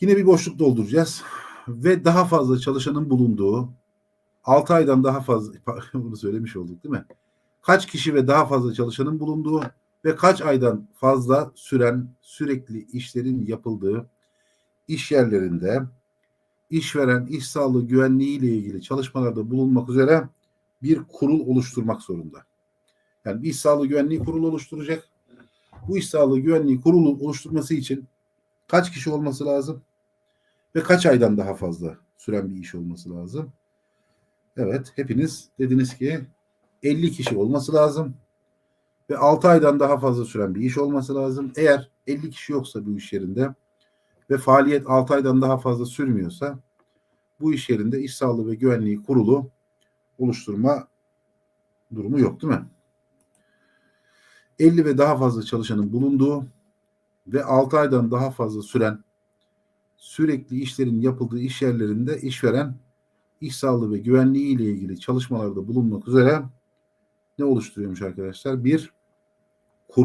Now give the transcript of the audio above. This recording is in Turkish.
Yine bir boşluk dolduracağız. Ve daha fazla çalışanın bulunduğu 6 aydan daha fazla bunu söylemiş olduk değil mi? Kaç kişi ve daha fazla çalışanın bulunduğu ve kaç aydan fazla süren sürekli işlerin yapıldığı iş yerlerinde işveren iş sağlığı güvenliği ile ilgili çalışmalarda bulunmak üzere bir kurul oluşturmak zorunda. Yani iş sağlığı güvenliği kurulu oluşturacak. Bu iş sağlığı güvenliği kurulu oluşturması için kaç kişi olması lazım? Ve kaç aydan daha fazla süren bir iş olması lazım? Evet, hepiniz dediniz ki 50 kişi olması lazım ve 6 aydan daha fazla süren bir iş olması lazım. Eğer 50 kişi yoksa bu iş yerinde ve faaliyet 6 aydan daha fazla sürmüyorsa bu iş yerinde iş sağlığı ve güvenliği kurulu oluşturma durumu yok değil mi? 50 ve daha fazla çalışanın bulunduğu ve 6 aydan daha fazla süren sürekli işlerin yapıldığı iş yerlerinde işveren iş sağlığı ve güvenliği ile ilgili çalışmalarda bulunmak üzere ne oluşturuyormuş arkadaşlar? Bir